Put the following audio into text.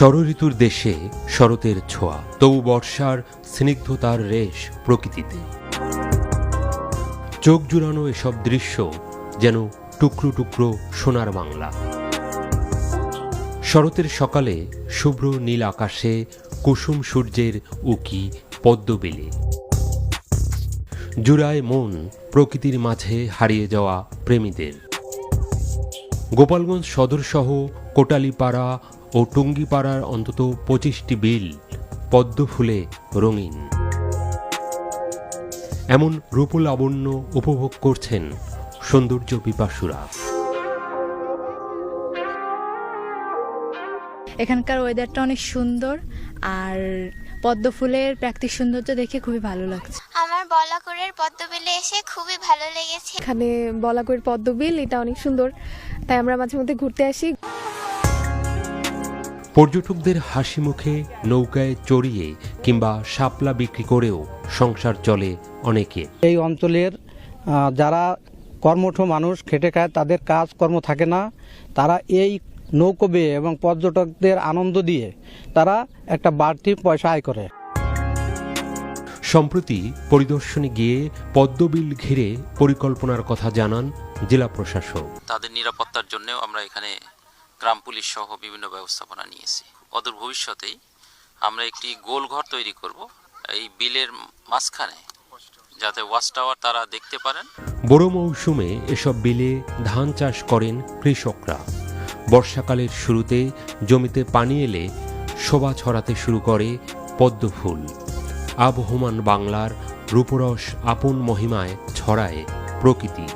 ষড়ঋতুর দেশে শরতের ছোঁয়া, তবু বর্ষার স্নিগ্ধতার রেশ প্রকৃতিতে। চোখ জুড়ানো এসব দৃশ্য যেন টুকরো টুকরো সোনার বাংলা। শরতের সকালে শুভ্র নীল আকাশে কুসুম সূর্যের উকি পদ্মবেলে। জুড়ায় মন প্রকৃতির মাঝে হারিয়ে যাওয়া প্রেমীদের। গোপালগঞ্জ সদরসহ কোটালীপাড়া ও টুঙ্গিপাড়ার অন্তত পঁচিশটি বিল পদ্ম ফুলে রঙিন। এমন রূপ লাবণ্য উপভোগ করছেন সৌন্দর্য পিপাসুরা। এখানকার ওয়েদারটা অনেক সুন্দর আর পদ্ম ফুলের প্রাকৃতিক সৌন্দর্য দেখে খুবই ভালো লাগছে। আমার বলাকুরের পদ্মবিলে এসে খুবই ভালো লেগেছে। এখানে বলাকৈর পদ্মবিল এটা অনেক সুন্দর তাই আমরা মাঝে মধ্যে ঘুরতে আসি। পর্যটকদের হাসি মুখে নৌকায় চড়িয়ে কিংবা শাপলা বিক্রি করেও সংসার চলে অনেকে। এই অঞ্চলের যারা কর্মঠ মানুষ খেটে খায় তাদের কাজ কর্ম থাকে না। তারা এই নৌকো বেয়ে এবং পর্যটকদের আনন্দ দিয়ে তারা একটা বাড়তি পয়সা আয় করে। সম্প্রতি পরিদর্শনে গিয়ে পদ্মবিল ঘিরে পরিকল্পনার কথা জানান জেলা প্রশাসক। তাদের নিরাপত্তার জন্যও আমরা এখানে গ্রাম পুলিশ সহ বিভিন্ন ব্যবস্থাপনা নিয়েছি। অদূর ভবিষ্যতেই আমরা একটি গোল ঘর তৈরি করব। এই বিলের মাঝখানে, যাতে ওয়াচ টাওয়ার তারা দেখতে পারেন। বড় মৌসুমে এসব বিলে ধান চাষ করেন কৃষকরা। বর্ষাকালের শুরুতে জমিতে পানি এলে শোভা ছড়াতে শুরু করে পদ্ম ফুল। আবহমান বাংলার রূপরস আপন মহিমায় ছড়ায় প্রকৃতি।